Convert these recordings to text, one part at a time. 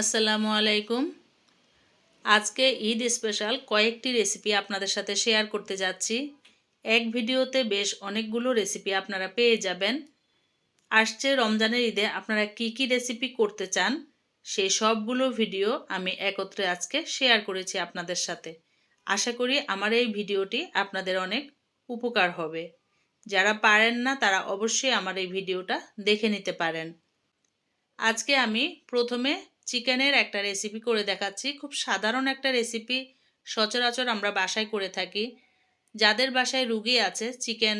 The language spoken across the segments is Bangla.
আসসালামু আলাইকুম। আজকে ঈদ স্পেশাল কয়েকটি রেসিপি আপনাদের সাথে শেয়ার করতে যাচ্ছি। এক ভিডিওতে বেশ অনেকগুলো রেসিপি আপনারা পেয়ে যাবেন। আসছে রমজানের ঈদে আপনারা কি কি রেসিপি করতে চান, সেই সবগুলো ভিডিও আমি একত্রে আজকে শেয়ার করেছি আপনাদের সাথে। আশা করি আমার এই ভিডিওটি আপনাদের অনেক উপকার হবে। যারা পারেন না, তারা অবশ্যই আমার এই ভিডিওটা দেখে নিতে পারেন। আজকে আমি প্রথমে চিকেনের একটা রেসিপি করে দেখাচ্ছি। খুব সাধারণ একটা রেসিপি সচরাচর আমরা বাসায় করে থাকি। যাদের বাসায় রুগী আছে, চিকেন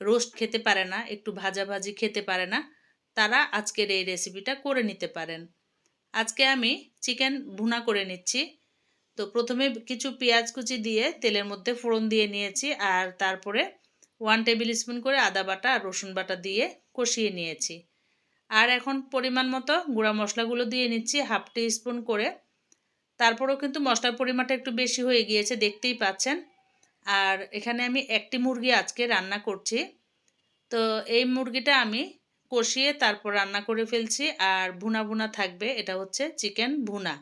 রোস্ট খেতে পারে না, একটু ভাজা ভাজি খেতে পারে না, তারা আজকের এই রেসিপিটা করে নিতে পারেন। আজকে আমি চিকেন ভুনা করে নিচ্ছি। তো প্রথমে কিছু পেঁয়াজ কুচি দিয়ে তেলের মধ্যে ফোড়ন দিয়ে নিয়েছি আর তারপরে ওয়ান টেবিল স্পুন করে আদা বাটা আর রসুন বাটা দিয়ে কষিয়ে নিয়েছি। আর এখন পরিমাণ মতো গুঁড়া মশলাগুলো দিয়ে নিচ্ছি, হাফ টি স্পুন করে। তারপরেও কিন্তু মশলার পরিমাণটা একটু বেশি হয়ে গিয়েছে, দেখতেই পাচ্ছেন। আর এখানে আমি একটি মুরগি আজকে রান্না করছি। তো এই মুরগিটা আমি কষিয়ে তারপর রান্না করে ফেলছি, আর ভুনা ভুনা থাকবে, এটা হচ্ছে চিকেন ভুনা।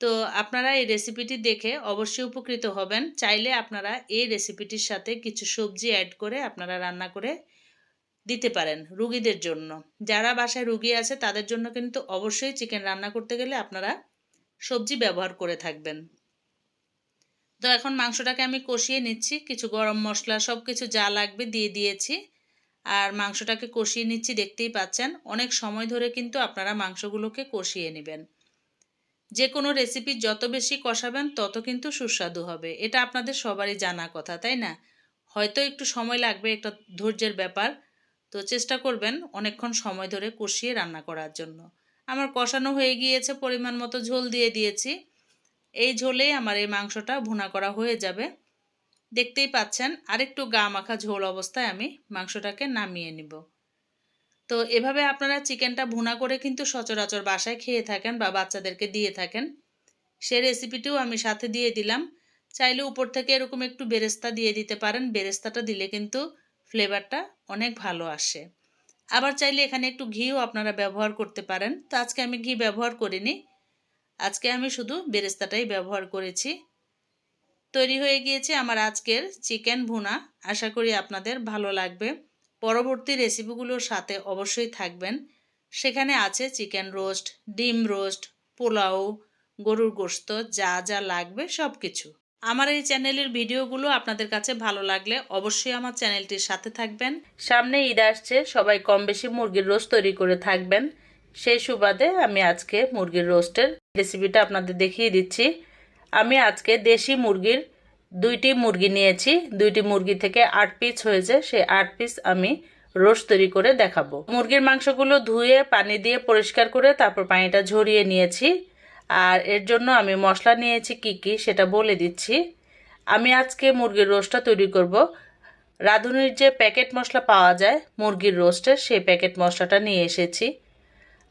তো আপনারা এই রেসিপিটি দেখে অবশ্যই উপকৃত হবেন। চাইলে আপনারা এই রেসিপিটির সাথে কিছু সবজি অ্যাড করে আপনারা রান্না করে দিতে পারেন রুগীদের জন্য। যারা বাসায় রুগী আছে, তাদের জন্য কিন্তু অবশ্যই চিকেন রান্না করতে গেলে আপনারা সবজি ব্যবহার করে থাকবেন। তো এখন মাংসটাকে আমি কষিয়ে নিচ্ছি। কিছু গরম মশলা সব কিছু যা লাগবে দিয়ে দিয়েছি। আর মাংসটাকে কষিয়ে নিচ্ছি, দেখতেই পাচ্ছেন। অনেক সময় ধরে কিন্তু আপনারা মাংসগুলোকে কষিয়ে নেবেন। যে কোনো রেসিপি যত বেশি কষাবেন, তত কিন্তু সুস্বাদু হবে। এটা আপনাদের সবারই জানা কথা, তাই না? হয়তো একটু সময় লাগবে, একটা ধৈর্যের ব্যাপার। তো চেষ্টা করবেন অনেকক্ষণ সময় ধরে কষিয়ে রান্না করার জন্য। আমার কষানো হয়ে গিয়েছে, পরিমাণ মতো ঝোল দিয়ে দিয়েছি। এই ঝোলেই আমার এই মাংসটা ভুনা করা হয়ে যাবে। দেখতেই পাচ্ছেন, আরেকটু গা মাখা ঝোল অবস্থায় আমি মাংসটাকে নামিয়ে নিব। তো এভাবে আপনারা চিকেনটা ভুনা করে কিন্তু সচরাচর বাসায় খেয়ে থাকেন বা বাচ্চাদেরকে দিয়ে থাকেন। সে রেসিপিটিও আমি সাথে দিয়ে দিলাম। চাইলে উপর থেকে এরকম একটু বেরেস্তা দিয়ে দিতে পারেন। বেরেস্তাটা দিলে কিন্তু ফ্লেভারটা অনেক ভালো আসে। আবার চাইলে এখানে একটু ঘিও আপনারা ব্যবহার করতে পারেন। তো আজকে আমি ঘি ব্যবহার করিনি। আজকে আমি শুধু বেরেস্তাটাই ব্যবহার করেছি। তৈরি হয়ে গিয়েছে আমার আজকের চিকেন ভুনা। আশা করি আপনাদের ভালো লাগবে। পরবর্তী রেসিপিগুলোর সাথে অবশ্যই থাকবেন। সেখানে আছে চিকেন রোস্ট, ডিম রোস্ট, পোলাও, গরুর গোস্ত যা যা লাগবে সব কিছু আমার এই চ্যানেলের ভিডিওগুলো আপনাদের কাছে ভালো লাগলে অবশ্যই আমার চ্যানেলটির সাথে থাকবেন। সামনে ঈদ আসছে, সবাই কম বেশি মুরগির রোস্ট তৈরি করে থাকবেন। সেই সুবাদে আমি আজকে মুরগির রোস্টের রেসিপিটা আপনাদের দেখিয়ে দিচ্ছি। আমি আজকে দেশি মুরগির দুইটি মুরগি নিয়েছি। দুইটি মুরগি থেকে আট পিস হয়েছে, সেই আট পিস আমি রোস্ট তৈরি করে দেখাবো। মুরগির মাংসগুলো ধুয়ে, পানি দিয়ে পরিষ্কার করে তারপর পানিটা ঝরিয়ে নিয়েছি। আর এর জন্য আমি মশলা নিয়েছি কি কি সেটা বলে দিচ্ছি। আমি আজকে মুরগির রোস্টটা তৈরি করব। রাঁধুনির যে প্যাকেট মশলা পাওয়া যায় মুরগির রোস্টের সেই প্যাকেট মশলাটা নিয়ে এসেছি।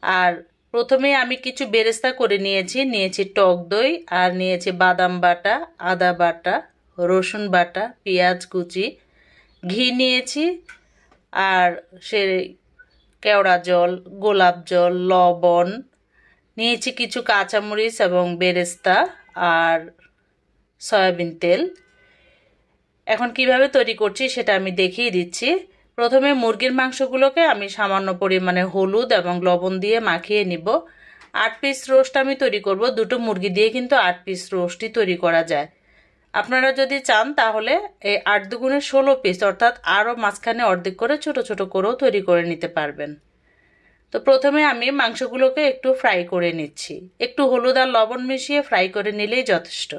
আর প্রথমে আমি কিছু বেরেস্তা করে নিয়েছি। নিয়েছি টক দই আর নিয়েছি বাদাম বাটা, আদা বাটা, রসুন বাটা, পেঁয়াজ কুচি, ঘি নিয়েছি আর সে কেওড়া জল, গোলাপ জল, লবণ নিয়েছি কিছু কাঁচামরিচ এবং বেরেস্তা আর সয়াবিন তেল। এখন কীভাবে তৈরি করছি সেটা আমি দেখিয়ে দিচ্ছি। প্রথমে মুরগির মাংসগুলোকে আমি সামান্য পরিমাণে হলুদ এবং লবণ দিয়ে মাখিয়ে নিব। আট পিস রোস্ট আমি তৈরি করব। দুটো মুরগি দিয়ে কিন্তু আট পিস রোস্টই তৈরি করা যায়। আপনারা যদি চান তাহলে এই আট দুগুণে ষোলো পিস অর্থাৎ আরও মাঝখানে অর্ধেক করে ছোট ছোট করেও তৈরি করে নিতে পারবেন। তো প্রথমে আমি মাংসগুলোকে একটু ফ্রাই করে নিচ্ছি। একটু হলুদ আর লবণ মিশিয়ে ফ্রাই করে নিলেই যথেষ্ট।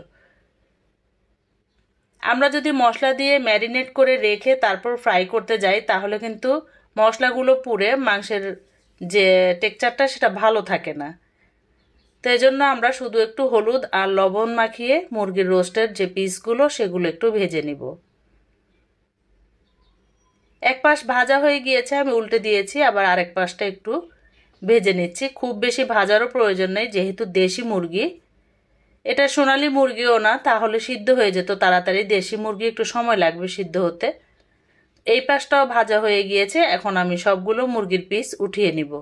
আমরা যদি মশলা দিয়ে ম্যারিনেট করে রেখে তারপর ফ্রাই করতে যাই, তাহলে কিন্তু মশলাগুলো পুড়ে মাংসের যে টেক্সচারটা সেটা ভালো থাকে না। তো এই জন্য আমরা শুধু একটু হলুদ আর লবণ মাখিয়ে মুরগির রোস্টের যে পিসগুলো সেগুলো একটু ভেজে নিব। এক পাশ ভাজা হয়ে গিয়েছে, আমি উল্টে দিয়েছি, আবার আরেক পাশটা একটু ভেজে নিচ্ছি। খুব বেশি ভাজারও প্রয়োজন নেই, যেহেতু দেশি মুরগি। এটা সোনালি মুরগিও না, তাহলে সিদ্ধ হয়ে যেত তাড়াতাড়ি। দেশি মুরগি একটু সময় লাগবে সিদ্ধ হতে। এই পাশটাও ভাজা হয়ে গিয়েছে, এখন আমি সবগুলো মুরগির পিস উঠিয়ে নিব।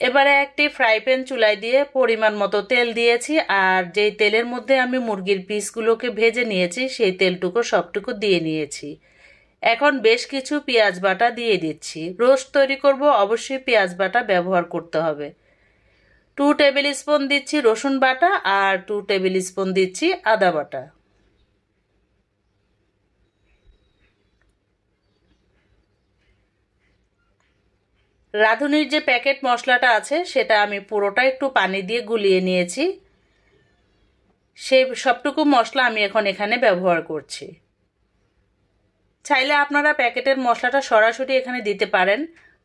এবারে একটি ফ্রাই প্যান চুলায় দিয়ে পরিমাণ মতো তেল দিয়েছি, আর যেই তেলের মধ্যে আমি মুরগির পিসগুলোকে ভেজে নিয়েছি, সেই তেলটুকু সবটুকু দিয়ে নিয়েছি। এখন বেশ কিছু পেঁয়াজ বাটা দিয়ে দিচ্ছি। রোস্ট তৈরি করব, অবশ্যই পেঁয়াজ বাটা ব্যবহার করতে হবে। টু টেবিল স্পুন দিচ্ছি রসুন বাটা আর টু টেবিল স্পুন দিচ্ছি আদা বাটা। রাঁধুনির যে প্যাকেট মশলাটা আছে, সেটা আমি পুরোটা একটু পানি দিয়ে গুলিয়ে নিয়েছি। সেই সবটুকু মশলা আমি এখন এখানে ব্যবহার করছি। চাইলে আপনারা প্যাকেটের মশলাটা সরাসরি এখানে দিতে পারেন।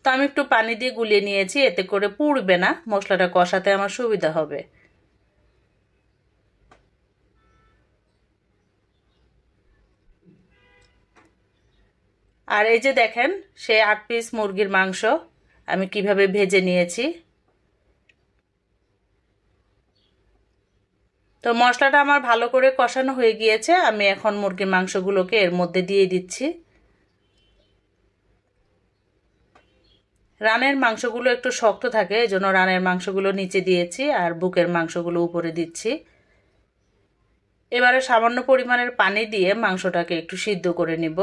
তো আমি একটু পানি দিয়ে গুলিয়ে নিয়েছি, এতে করে পুড়বে না, মশলাটা কষাতে আমার সুবিধা হবে। আর এই যে দেখেন, সে আট পিস মুরগির মাংস আমি কীভাবে ভেজে নিয়েছি। তো মশলাটা আমার ভালো করে কষানো হয়ে গিয়েছে। আমি এখন মুরগির মাংসগুলোকে এর মধ্যে দিয়ে দিচ্ছি। রানের মাংসগুলো একটু শক্ত থাকে এই জন্য রানের মাংসগুলো নিচে দিয়েছি আর বুকের মাংসগুলো উপরে দিচ্ছি। এবারে সামান্য পরিমাণের পানি দিয়ে মাংসটাকে একটু সিদ্ধ করে নিব।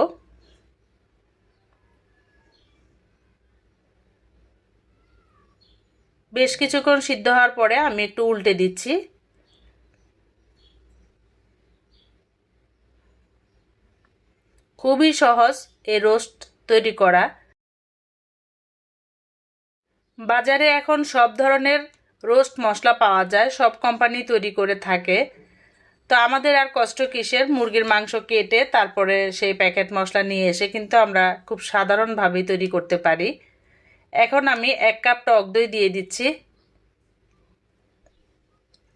বেশ কিছুক্ষণ সিদ্ধ হওয়ার পরে আমি একটু উল্টে দিচ্ছি। খুবই সহজ এই রোস্ট তৈরি করা। বাজারে এখন সব ধরনের রোস্ট মশলা পাওয়া যায়, সব কোম্পানি তৈরি করে থাকে। তো আমাদের আর কষ্ট কিসের? মুরগির মাংস কেটে তারপরে সেই প্যাকেট মশলা নিয়ে এসে কিন্তু আমরা খুব সাধারণভাবেই তৈরি করতে পারি। এখন আমি এক কাপ টক দই দিয়ে দিচ্ছি।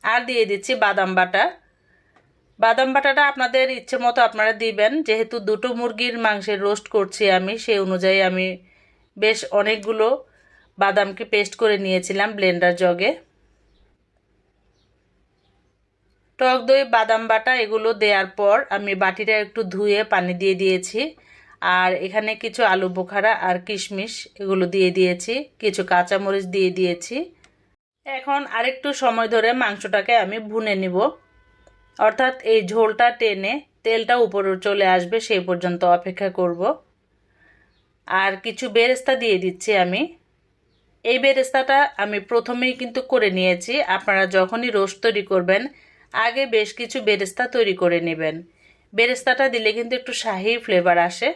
আর দিয়ে দিচ্ছি বাদাম বাটা। বাদাম বাটাটা আপনাদের ইচ্ছে মতো আপনারা দিবেন। যেহেতু দুটো মুরগির মাংসের রোস্ট করছি আমি, সেই অনুযায়ী আমি বেশ অনেকগুলো বাদামকে পেস্ট করে নিয়েছিলাম ব্লেন্ডার জগে টক দই, বাদাম বাটা এগুলো দেওয়ার পর আমি বাটিটা একটু ধুয়ে পানি দিয়ে দিয়েছি। আর এখানে কিছু আলু বোখারা আর কিশমিশ এগুলো দিয়ে দিয়েছি, কিছু কাঁচামরিচ দিয়ে দিয়েছি। এখন আরেকটু সময় ধরে মাংসটাকে আমি ভুনে নিব। অর্থাৎ এই ঝোলটা টেনে তেলটা উপরে চলে আসবে, সেই পর্যন্ত অপেক্ষা করব। আর কিছু বেরেস্তা দিয়ে দিচ্ছি আমি। এই বেরেস্তাটা আমি প্রথমেই কিন্তু করে নিয়েছি। আপনারা যখনই রোস্ট তৈরি করবেন, আগে বেশ কিছু বেরেস্তা তৈরি করে নেবেন। বেরেস্তাটা দিলে কিন্তু একটু শাহি ফ্লেভার আসে।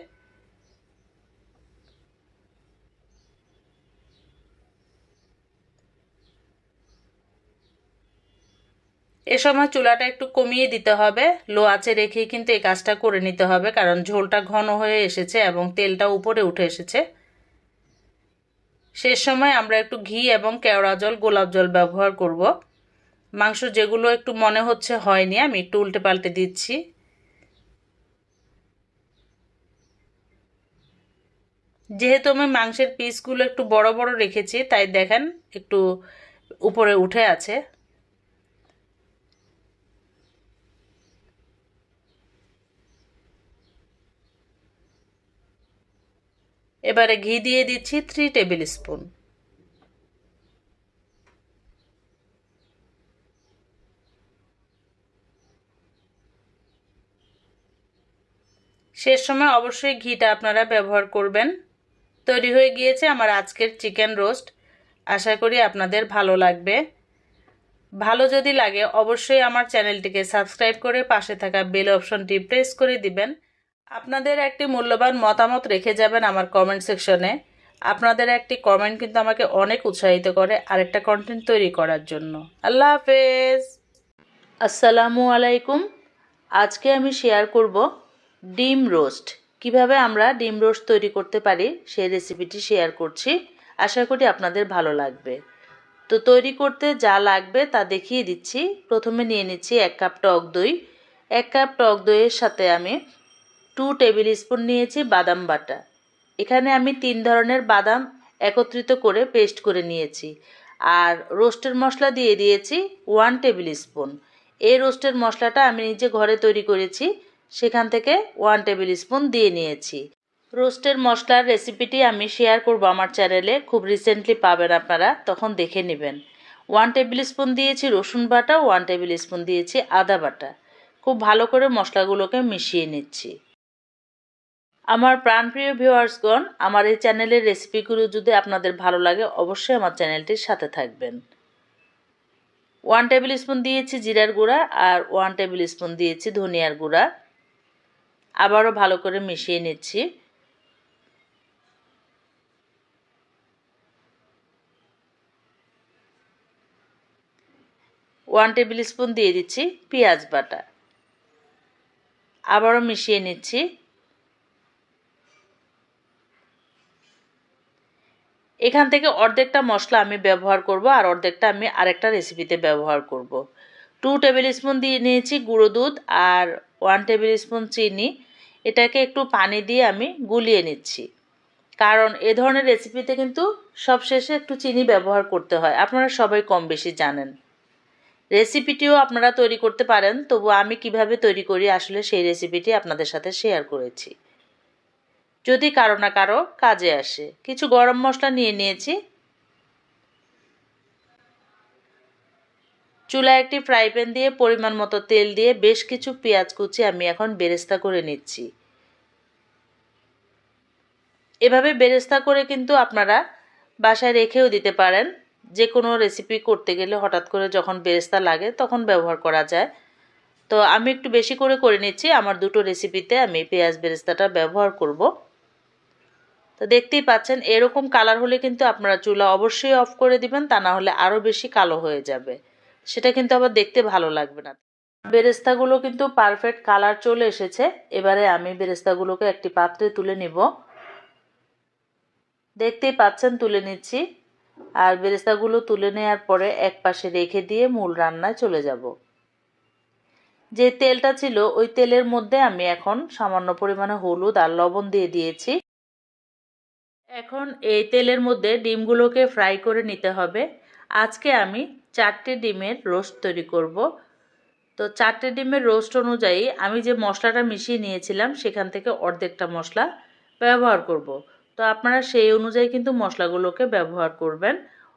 এ সময় চুলাটা একটু কমিয়ে দিতে হবে, লো আঁচে রেখেই কিন্তু এই কাজটা করে নিতে হবে, কারণ ঝোলটা ঘন হয়ে এসেছে এবং তেলটা উপরে উঠে এসেছে। শেষ সময় আমরা একটু ঘি এবং কেওড়া জল, গোলাপ জল ব্যবহার করব। মাংস যেগুলো একটু মনে হচ্ছে হয়নি, আমি একটু উল্টে পাল্টে দিচ্ছি। যেহেতু আমি মাংসের পিসগুলো একটু বড় বড় রেখেছি, তাই দেখেন একটু উপরে উঠে আছে। এবারে ঘি দিয়ে দিচ্ছি থ্রি টেবিল স্পুন শেষ সময় অবশ্যই ঘিটা আপনারা ব্যবহার করবেন। তৈরি হয়ে গিয়েছে আমার আজকের চিকেন রোস্ট। আশা করি আপনাদের ভালো লাগবে। ভালো যদি লাগে অবশ্যই আমার চ্যানেলটিকে সাবস্ক্রাইব করে পাশে থাকা বেল অপশনটি প্রেস করে দিবেন। আপনাদের একটি মূল্যবান মতামত রেখে যাবেন আমার কমেন্ট সেকশনে আপনাদের একটি কমেন্ট কিন্তু আমাকে অনেক উৎসাহিত করে আরেকটা কন্টেন্ট তৈরি করার জন্য। আল্লাহ হাফেজ। আসসালামু আলাইকুম। আজকে আমি শেয়ার করব ডিম রোস্ট। কীভাবে আমরা ডিম রোস্ট তৈরি করতে পারি সেই রেসিপিটি শেয়ার করছি। আশা করি আপনাদের ভালো লাগবে। তো তৈরি করতে যা লাগবে তা দেখিয়ে দিচ্ছি। প্রথমে নিয়ে নিচ্ছি এক কাপ টক দই। এক কাপ টক দইয়ের সাথে আমি টু টেবিল স্পুন নিয়েছি বাদাম বাটা। এখানে আমি তিন ধরনের বাদাম একত্রিত করে পেস্ট করে নিয়েছি। আর রোস্টের মশলা দিয়ে দিয়েছি ওয়ান টেবিল স্পুন এই রোস্টের মশলাটা আমি নিজে ঘরে তৈরি করেছি, সেখান থেকে ওয়ান টেবিল স্পুন দিয়ে নিয়েছি। রোস্টের মশলার রেসিপিটি আমি শেয়ার করব আমার চ্যানেলে খুব রিসেন্টলি পাবেন আপনারা, তখন দেখে নেবেন। ওয়ান টেবিল স্পুন দিয়েছি রসুন বাটা ওয়ান টেবিল স্পুন দিয়েছি আদা বাটা। খুব ভালো করে মশলাগুলোকে মিশিয়ে নিচ্ছি। আমার প্রাণপ্রিয় ভিউয়ার্সগণ, আমার এই চ্যানেলের রেসিপিগুলো যদি আপনাদের ভালো লাগে, অবশ্যই আমার চ্যানেলটির সাথে থাকবেন। ওয়ান টেবিল স্পুন দিয়েছি জিরার গুঁড়া আর ওয়ান টেবিল স্পুন দিয়েছি ধনিয়ার গুঁড়া। আবারও ভালো করে মিশিয়ে নিচ্ছি। ওয়ান টেবিল স্পুন দিয়ে দিচ্ছি পেঁয়াজ বাটা। আবারও মিশিয়ে নিচ্ছি। এখান থেকে অর্ধেকটা মশলা আমি ব্যবহার করব আর অর্ধেকটা আমি আরেকটা রেসিপিতে ব্যবহার করব। টু টেবিল স্পুন দিয়ে নিয়েছি গুঁড়ো দুধ আর ওয়ান টেবিল স্পুন চিনি। এটাকে একটু পানি দিয়ে আমি গুলিয়ে নিচ্ছি। কারণ এ ধরনের রেসিপিতে কিন্তু সবশেষে একটু চিনি ব্যবহার করতে হয়। আপনারা সবাই কম বেশি জানেন। রেসিপিটিও আপনারা তৈরি করতে পারেন, তবু আমি কীভাবে তৈরি করি আসলে সেই রেসিপিটি আপনাদের সাথে শেয়ার করেছি। যদি কারও না কারও কাজে আসে। কিছু গরম মশলা নিয়ে নিয়েছি। চুলায় একটি ফ্রাই প্যান দিয়ে পরিমাণ মতো তেল দিয়ে বেশ কিছু পেঁয়াজ কুচি আমি এখন বেরেস্তা করে নিচ্ছি। এভাবে বেরেস্তা করে কিন্তু আপনারা বাসায় রেখেও দিতে পারেন। যে কোনো রেসিপি করতে গেলে হঠাৎ করে যখন বেরেস্তা লাগে তখন ব্যবহার করা যায়। তো আমি একটু বেশি করে করে নিচ্ছি। আমার দুটো রেসিপিতে আমি পেঁয়াজ বেরেস্তাটা ব্যবহার করব। তো দেখতেই পাচ্ছেন, এরকম কালার হলে কিন্তু আপনারা চুলা অবশ্যই অফ করে দিবেন, তা না হলে আরও বেশি কালো হয়ে যাবে। সেটা কিন্তু আবার দেখতে ভালো লাগবে না। বেরেস্তাগুলো কিন্তু পারফেক্ট কালার চলে এসেছে। এবারে আমি বেরেস্তাগুলোকে একটি পাত্রে তুলে নিব। দেখতেই পাচ্ছেন, তুলে নিচ্ছি। আর বেরেস্তাগুলো তুলে নেওয়ার পরে এক পাশে রেখে দিয়ে মূল রান্নায় চলে যাব। যে তেলটা ছিল, ওই তেলের মধ্যে আমি এখন সামান্য পরিমাণে হলুদ আর লবণ দিয়ে দিয়েছি। এখন এই তেলের মধ্যে ডিমগুলোকে ফ্রাই করে নিতে হবে। আজকে আমি চারটে ডিমের রোস্ট তৈরি করব। তো চারটে ডিমের রোস্ট অনুযায়ী আমি যে মশলাটা মিশিয়ে নিয়েছিলাম, সেখান থেকে অর্ধেকটা মশলা ব্যবহার করব। তো আপনারা সেই অনুযায়ী কিন্তু মশলাগুলোকে ব্যবহার করবেন।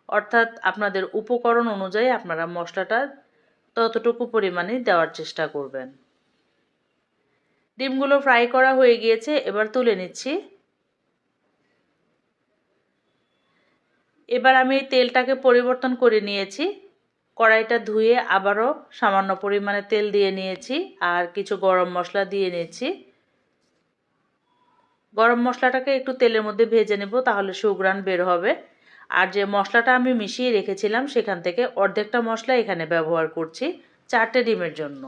অর্থাৎ আপনাদের উপকরণ অনুযায়ী আপনারা মশলাটা ততটুকু পরিমাণে দেওয়ার চেষ্টা করবেন। ডিমগুলো ফ্রাই করা হয়ে গিয়েছে, এবার তুলে নিচ্ছি। এবার আমি তেলটাকে পরিবর্তন করে নিয়েছি। কড়াইটা ধুয়ে আবারও সামান্য পরিমাণে তেল দিয়ে নিয়েছি আর কিছু গরম মশলা দিয়ে নিয়েছি। গরম মশলাটাকে একটু তেলের মধ্যে ভেজে নেব তাহলে সুগ্রান বের হবে। আর যে মশলাটা আমি মিশিয়ে রেখেছিলাম সেখান থেকে অর্ধেকটা মশলা এখানে ব্যবহার করছি চারটে ডিমের জন্য।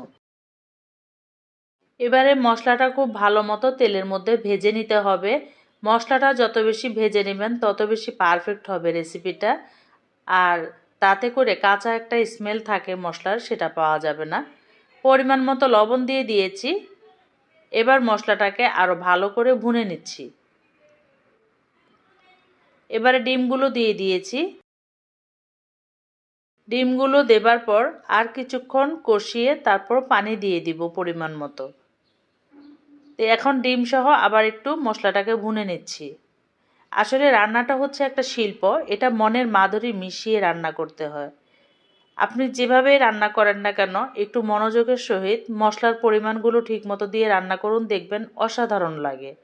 এবারে মশলাটা খুব ভালো মতো তেলের মধ্যে ভেজে নিতে হবে। মশলাটা যত বেশি ভেজে নেবেন, তত বেশি পারফেক্ট হবে রেসিপিটা আর তাতে করে কাঁচা একটা স্মেল থাকে মশলার, সেটা পাওয়া যাবে না। পরিমাণ মতো লবণ দিয়ে দিয়েছি। এবার মশলাটাকে আরও ভালো করে ভুনে নিচ্ছি। এবারে ডিমগুলো দিয়ে দিয়েছি। ডিমগুলো দেবার পর আর কিছুক্ষণ কষিয়ে তারপর পানি দিয়ে দিব পরিমাণ মতো। তো এখন ডিম সহ আবার একটু মশলাটাকে ভুনে নিচ্ছি। আসলে রান্নাটা হচ্ছে একটা শিল্প, এটা মনের মাধুরী মিশিয়ে রান্না করতে হয়। আপনি যেভাবে রান্না করেন না কেন, একটু মনোযোগের সহিত মশলার পরিমাণগুলো ঠিকমতো দিয়ে রান্না করুন, দেখবেন অসাধারণ লাগে।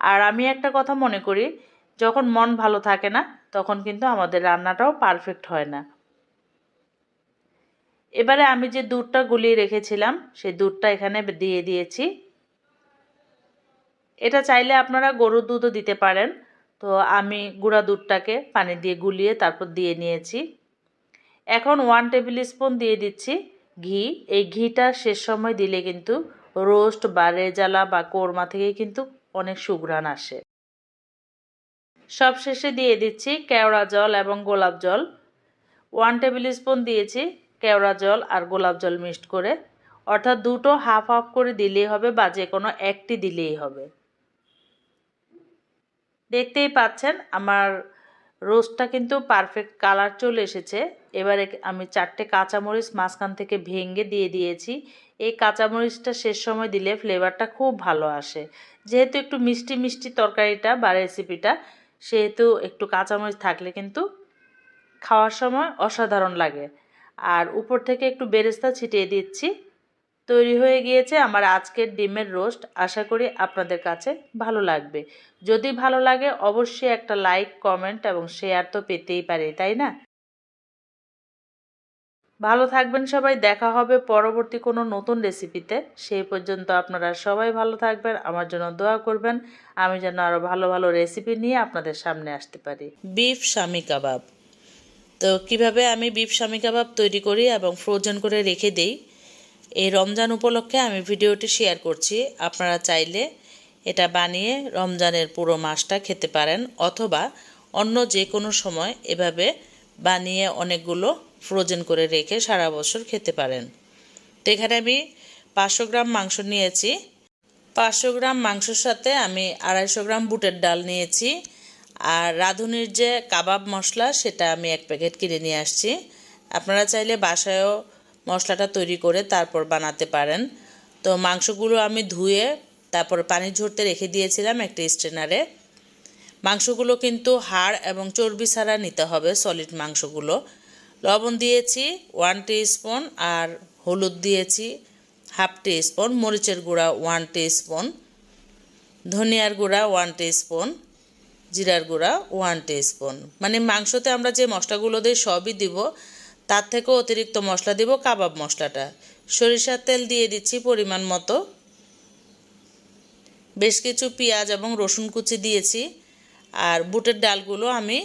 আর আমি একটা কথা মনে করি, যখন মন ভালো থাকে না, তখন কিন্তু আমাদের রান্নাটাও পারফেক্ট হয় না। এবারে আমি যে দুধটা গুলিয়ে রেখেছিলাম সেই দুধটা এখানে দিয়ে দিয়েছি। এটা চাইলে আপনারা গরুর দুধও দিতে পারেন। তো আমি গুঁড়া দুধটাকে পানি দিয়ে গুলিয়ে তারপর দিয়ে নিয়েছি। এখন ওয়ান টেবিল স্পুন দিয়ে দিচ্ছি ঘি। এই ঘিটা শেষ সময় দিলে কিন্তু রোস্ট বা রেজালা বা কোরমা থেকে কিন্তু অনেক সুঘ্রাণ আসে। সব শেষে দিয়ে দিচ্ছি কেওড়া জল এবং গোলাপ জল। ওয়ান টেবিল স্পুন দিয়েছি কেওড়া জল আর গোলাপ জল মিক্সড করে। অর্থাৎ দুটো হাফ হাফ করে দিলেই হবে বা যে কোনো একটি দিলেই হবে। দেখতেই পাচ্ছেন আমার রোস্টটা কিন্তু পারফেক্ট কালার চলে এসেছে। এবারে আমি চারটে কাঁচামরিচ মাঝখান থেকে ভেঙে দিয়ে দিয়েছি। এই কাঁচামরিচটা শেষ সময় দিলে ফ্লেভারটা খুব ভালো আসে। যেহেতু একটু মিষ্টি মিষ্টি তরকারিটা বা রেসিপিটা, সেহেতু একটু কাঁচামরিচ থাকলে কিন্তু খাওয়ার সময় অসাধারণ লাগে। আর উপর থেকে একটু বেরেস্তা ছিটিয়ে দিচ্ছি। তৈরি হয়ে গিয়েছে আমার আজকের ডিমের রোস্ট। আশা করি আপনাদের কাছে ভালো লাগবে। যদি ভালো লাগে, অবশ্যই একটা লাইক, কমেন্ট এবং শেয়ার তো পেতেই পারে, তাই না? ভালো থাকবেন সবাই, দেখা হবে পরবর্তী কোনো নতুন রেসিপিতে। সেই পর্যন্ত আপনারা সবাই ভালো থাকবেন, আমার জন্য দোয়া করবেন। আমি যেন আরও ভালো ভালো রেসিপি নিয়ে আপনাদের সামনে আসতে পারি। বিফ স্বামী কাবাব। তো কীভাবে আমি বিফ স্বামী কাবাব তৈরি করি এবং ফ্রোজেন করে রেখে দেই? এই রমজান উপলক্ষে আমি ভিডিওটি শেয়ার করছি। আপনারা চাইলে এটা বানিয়ে রমজানের পুরো মাসটা খেতে পারেন অথবা অন্য যে কোনো সময় এভাবে বানিয়ে অনেকগুলো ফ্রোজেন করে রেখে সারা বছর খেতে পারেন। তো এখানে আমি পাঁচশো গ্রাম মাংস নিয়েছি। পাঁচশো গ্রাম মাংসের সাথে আমি আড়াইশো গ্রাম বুটের ডাল নিয়েছি। আর রাঁধুনির যে কাবাব মশলা সেটা আমি এক প্যাকেট কিনে নিয়ে আসছি। আপনারা চাইলে বাসায়ও মশলাটা তৈরি করে তারপর বানাতে পারেন। তো মাংসগুলো আমি ধুয়ে তারপর পানি ঝরতে রেখে দিয়েছিলাম একটা স্ট্রেনারে। মাংসগুলো কিন্তু হাড় এবং চর্বি ছাড়া নিতে হবে সলিড মাংসগুলো। লবণ দিয়েছি ওয়ান স্পুন আর হলুদ দিয়েছি হাফ স্পুন মরিচের গুঁড়া ওয়ান স্পুন ধনিয়ার গুঁড়া ওয়ান স্পুন জিরার গুঁড়া ওয়ান স্পুন মানে মাংসতে আমরা যে মশলাগুলো দিই সবই দিব। তার থেকেও অতিরিক্ত মশলা দিব কাবাব মশলাটা। সরিষার তেল দিয়ে দিচ্ছি পরিমাণ মতো। বেশ কিছু পেঁয়াজ এবং রসুন কুচি দিয়েছি। আর বুটের ডালগুলো আমি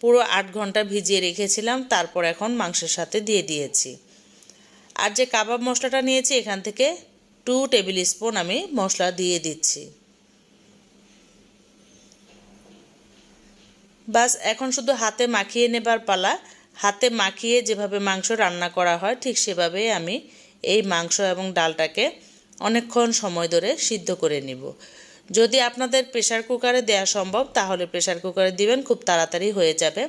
পুরো আট ঘণ্টা ভিজিয়ে রেখেছিলাম, তারপর এখন মাংসের সাথে দিয়ে দিয়েছি। আর যে কাবাব মশলাটা নিয়েছি, এখান থেকে টু টেবিল স্পুন আমি মশলা দিয়ে দিচ্ছি। বাস, এখন শুধু হাতে মাখিয়ে নেবার পালা। হাতে মাখিয়ে যেভাবে মাংস রান্না করা হয়, ঠিক সেভাবেই আমি এই মাংস এবং ডালটাকে অনেকক্ষণ সময় ধরে সিদ্ধ করে নিব। যদি আপনাদের প্রেশার কুকারে দেওয়া সম্ভব, তাহলে প্রেশার কুকারে দিবেন, খুব তাড়াতাড়ি হয়ে যাবে।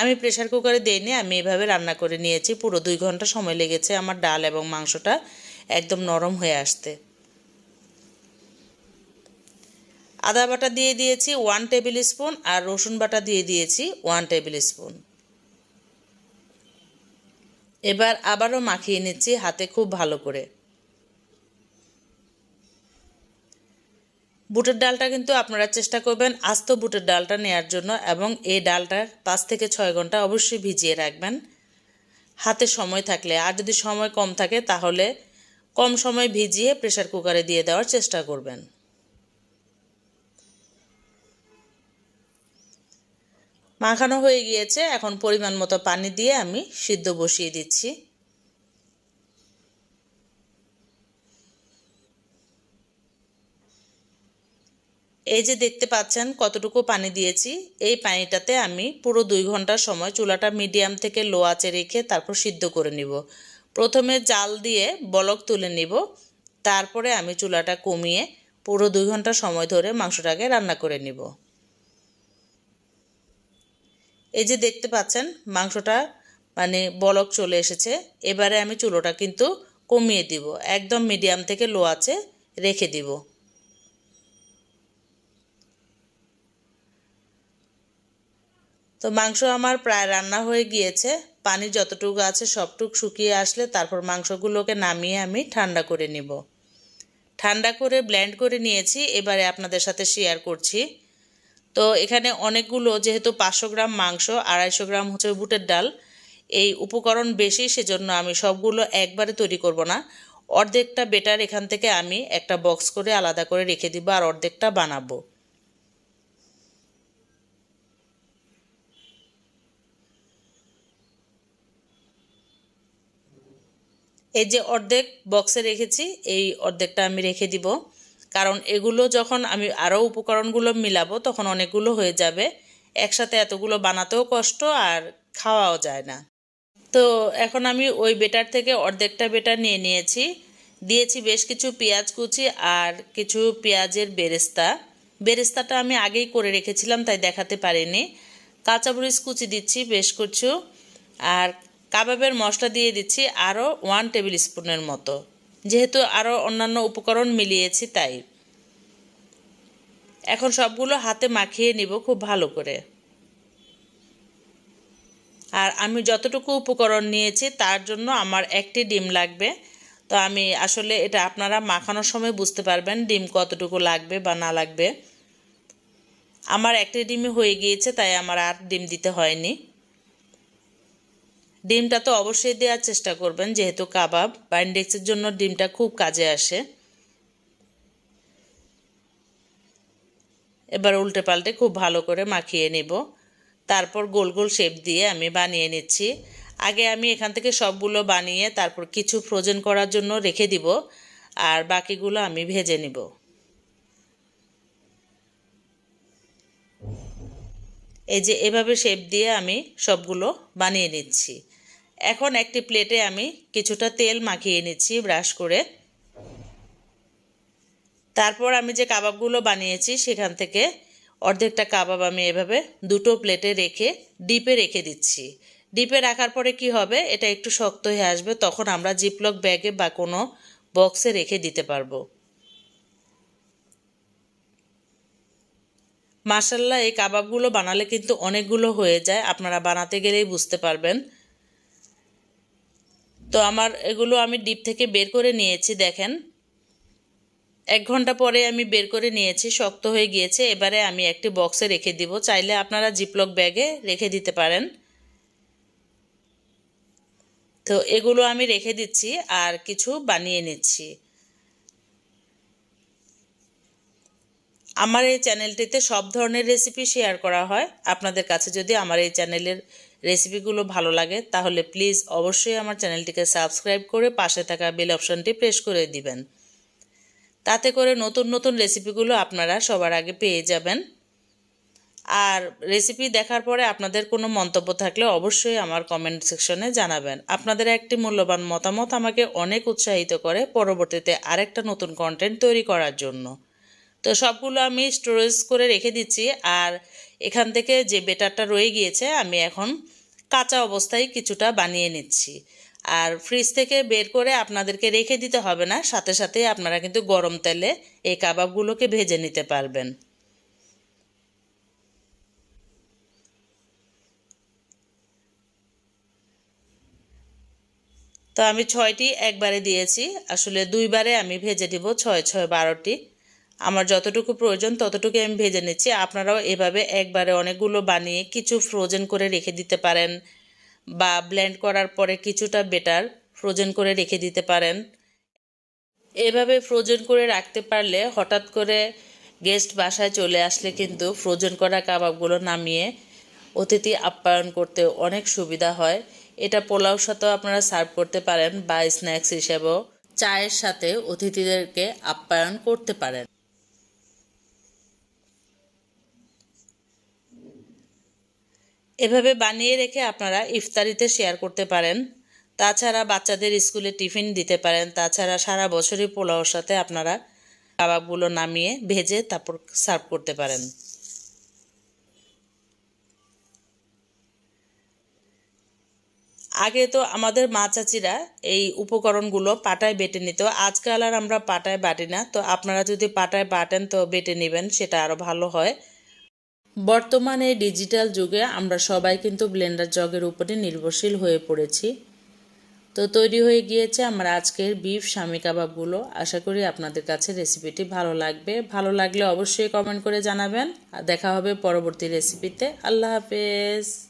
আমি প্রেশার কুকারে দিইনি, আমি এভাবে রান্না করে নিয়েছি, পুরো দুই ঘণ্টা সময় লেগেছে আমার ডাল এবং মাংসটা একদম নরম হয়ে আসতে। আদা বাটা দিয়ে দিয়েছি, ওয়ান টেবিল স্পুন, আর রসুন বাটা দিয়ে দিয়েছি, ওয়ান টেবিল স্পুন। এবার আবারও মাখিয়ে নিচ্ছি হাতে খুব ভালো করে। বুটের ডালটা কিন্তু আপনারা চেষ্টা করবেন আস্ত বুটের ডালটা নেয়ার জন্য এবং এই ডালটা পাঁচ থেকে ছয় ঘণ্টা অবশ্যই ভিজিয়ে রাখবেন। হাতে সময় থাকলে, আর যদি সময় কম থাকে তাহলে কম সময় ভিজিয়ে প্রেশার কুকারে দিয়ে দেওয়ার চেষ্টা করবেন। মাখানো হয়ে গিয়েছে। এখন পরিমাণ মতো পানি দিয়ে আমি সিদ্ধ বসিয়ে দিচ্ছি। এই যে দেখতে পাচ্ছেন কতটুকু পানি দিয়েছি, এই পানিটাতে আমি পুরো দুই ঘণ্টার সময় চুলাটা মিডিয়াম থেকে লো আঁচে রেখে তারপর সিদ্ধ করে নিব। প্রথমে জাল দিয়ে বলক তুলে নিব। তারপরে আমি চুলাটা কমিয়ে পুরো দুই ঘণ্টা সময় ধরে মাংসটাকে রান্না করে নিব। এই যে দেখতে পাচ্ছেন, মাংসটা মানে বলক চলে এসেছে। এবারে আমি চুলোটা কিন্তু কমিয়ে দিব। একদম মিডিয়াম থেকে লো আছে, রেখে দিব। তো মাংস আমার প্রায় রান্না হয়ে গিয়েছে। পানি যতটুকু আছে সবটুক শুকিয়ে আসলে তারপর মাংসগুলোকে নামিয়ে আমি ঠান্ডা করে নিব। ঠান্ডা করে ব্ল্যান্ড করে নিয়েছি। এবারে আপনাদের সাথে শেয়ার করছি। তো এখানে অনেকগুলো, যেহেতু পাঁচশো গ্রাম মাংস, আড়াইশো গ্রাম হচ্ছে বুটের ডাল, এই উপকরণ বেশি সেজন্য আমি সবগুলো একবারে তৈরি করব না। অর্ধেকটা বেটার এখান থেকে আমি একটা বক্স করে আলাদা করে রেখে দিব আর অর্ধেকটা বানাবো। এই যে অর্ধেক বক্সে রেখেছি, এই অর্ধেকটা আমি রেখে দিব। কারণ এগুলো যখন আমি আরও উপকরণগুলো মিলাবো, তখন অনেকগুলো হয়ে যাবে। একসাথে এতগুলো বানাতেও কষ্ট আর খাওয়াও যায় না। তো এখন আমি ওই বেটার থেকে অর্ধেকটা বেটার নিয়ে নিয়েছি। দিয়েছি বেশ কিছু পেঁয়াজ কুচি আর কিছু পেঁয়াজের বেরেস্তা। বেরেস্তাটা আমি আগেই করে রেখেছিলাম, তাই দেখাতে পারিনি। কাঁচামরিচ কুচি দিচ্ছি বেশ কিছু। আর কাবাবের মশলা দিয়ে দিচ্ছি আরও ওয়ান টেবিল স্পুনের মতো। যেহেতু আরও অন্যান্য উপকরণ মিলিয়েছি তাই। এখন সবগুলো হাতে মাখিয়ে নিব খুব ভালো করে। আর আমি যতটুকু উপকরণ নিয়েছি তার জন্য আমার একটি ডিম লাগবে। তো আমি আসলে এটা আপনারা মাখানোর সময় বুঝতে পারবেন ডিম কতটুকু লাগবে বা না লাগবে। আমার একটি ডিমই হয়ে গিয়েছে তাই আমার আর ডিম দিতে হয়নি। ডিমটা তো অবশ্যই দেওয়ার চেষ্টা করবেন, যেহেতু কাবাব। বা ইন্ডেক্সের জন্য ডিমটা খুব কাজে আসে। এবার উল্টে পাল্টে খুব ভালো করে মাখিয়ে নিব। তারপর গোল গোল শেপ দিয়ে আমি বানিয়ে নিচ্ছি। আগে আমি এখান থেকে সবগুলো বানিয়ে তারপর কিছু ফ্রোজেন করার জন্য রেখে দিব, আর বাকিগুলো আমি ভেজে নিব। এই যে এভাবে শেপ দিয়ে আমি সবগুলো বানিয়ে নিচ্ছি। এখন একটি প্লেটে আমি কিছুটা তেল মাখিয়ে নিচ্ছি ব্রাশ করে। তারপর আমি যে কাবাবগুলো বানিয়েছি সেখান থেকে অর্ধেকটা কাবাব আমি এভাবে দুটো প্লেটে রেখে, ডিপে রেখে দিচ্ছি। ডিপে রাখার পরে কি হবে, এটা একটু শক্ত হয়ে আসবে, তখন আমরা জিপলক ব্যাগে বা কোনো বক্সে রেখে দিতে পারব। মার্শাল্লাহ এই কাবাবগুলো বানালে কিন্তু অনেকগুলো হয়ে যায়, আপনারা বানাতে গেলেই বুঝতে পারবেন। তো আমার এগুলো আমি ডিপ থেকে বের করে নিয়েছি, দেখেন। এক ঘণ্টা পরে আমি বের করে নিয়েছি, শক্ত হয়ে গিয়েছে। এবারে আমি একটি বক্সে রেখে দিব, চাইলে আপনারা জিপলক ব্যাগে রেখে দিতে পারেন। তো এগুলো আমি রেখে দিচ্ছি আর কিছু বানিয়ে নিচ্ছি। আমার এই চ্যানেলটিতে সব ধরনের রেসিপি শেয়ার করা হয়। আপনাদের কাছে যদি আমার এই চ্যানেলের রেসিপিগুলো ভালো লাগে, তাহলে প্লিজ অবশ্যই আমার চ্যানেলটিকে সাবস্ক্রাইব করে পাশে থাকা বেল অপশনটি প্রেস করে দিবেন। তাতে করে নতুন নতুন রেসিপিগুলো আপনারা সবার আগে পেয়ে যাবেন। আর রেসিপি দেখার পরে আপনাদের কোনো মন্তব্য থাকলে অবশ্যই আমার কমেন্ট সেকশনে জানাবেন। আপনাদের একটি মূল্যবান মতামত আমাকে অনেক উৎসাহিত করে পরবর্তীতে আরেকটা নতুন কন্টেন্ট তৈরি করার জন্য। তো সবগুলো আমি স্টোরেজ করে রেখে দিচ্ছি, আর এখান থেকে যে বেটারটা রয়ে গিয়েছে, আমি এখন কাঁচা অবস্থায় কিছুটা বানিয়ে নিচ্ছি। আর ফ্রিজ থেকে বের করে আপনাদেরকে রেখে দিতে হবে না, সাথে সাথে আপনারা কিন্তু গরম তেলে এই কাবাবগুলোকে ভেজে নিতে পারবেন। তো আমি ছয়টি একবারে দিয়েছি, আসলে দুইবারে আমি ভেজে দিব ছয় ছয় বারোটি। আমার যতটুকু প্রয়োজন ততটুকু আমি ভেজে নিচ্ছি। আপনারাও এভাবে একবারে অনেকগুলো বানিয়ে কিছু ফ্রোজেন করে রেখে দিতে পারেন বা ব্লেন্ড করার পরে কিছুটা বেটার ফ্রোজেন করে রেখে দিতে পারেন। এভাবে ফ্রোজেন করে রাখতে পারলে হঠাৎ করে গেস্ট বাসায় চলে আসলে কিন্তু ফ্রোজেন করা কাবাবগুলো নামিয়ে অতিথি আপ্যায়ন করতে অনেক সুবিধা হয়। এটা পোলাওর সাথেও আপনারা সার্ভ করতে পারেন বা স্ন্যাক্স হিসেবেও। চায়ের সাথে অতিথিদেরকে আপ্যায়ন করতে পারেন। এভাবে বানিয়ে রেখে আপনারা ইফতারিতে শেয়ার করতে পারেন। তাছাড়া বাচ্চাদের স্কুলে টিফিন দিতে পারেন। তাছাড়া সারা বছরই পোলাওর সাথে আপনারা কাবাবগুলো নামিয়ে ভেজে তারপর সার্ভ করতে পারেন। আগে তো আমাদের মা চাচিরা এই উপকরণগুলো পাটায় বেটে নিত। আজকাল আর আমরা পাটায় বাটি না। তো আপনারা যদি পাটায় বাটেন তো বেটে নেবেন, সেটা আরও ভালো হয়। বর্তমানে ডিজিটাল যুগে আমরা সবাই কিন্তু ব্লেন্ডার জগের উপরে নির্ভরশীল হয়ে পড়েছি। তো তৈরি হয়ে গিয়েছে আমার আজকের বিফ স্বামী কাবাবগুলো। আশা করি আপনাদের কাছে রেসিপিটি ভালো লাগবে। ভালো লাগলে অবশ্যই কমেন্ট করে জানাবেন। আর দেখা হবে পরবর্তী রেসিপিতে। আল্লাহ হাফেজ।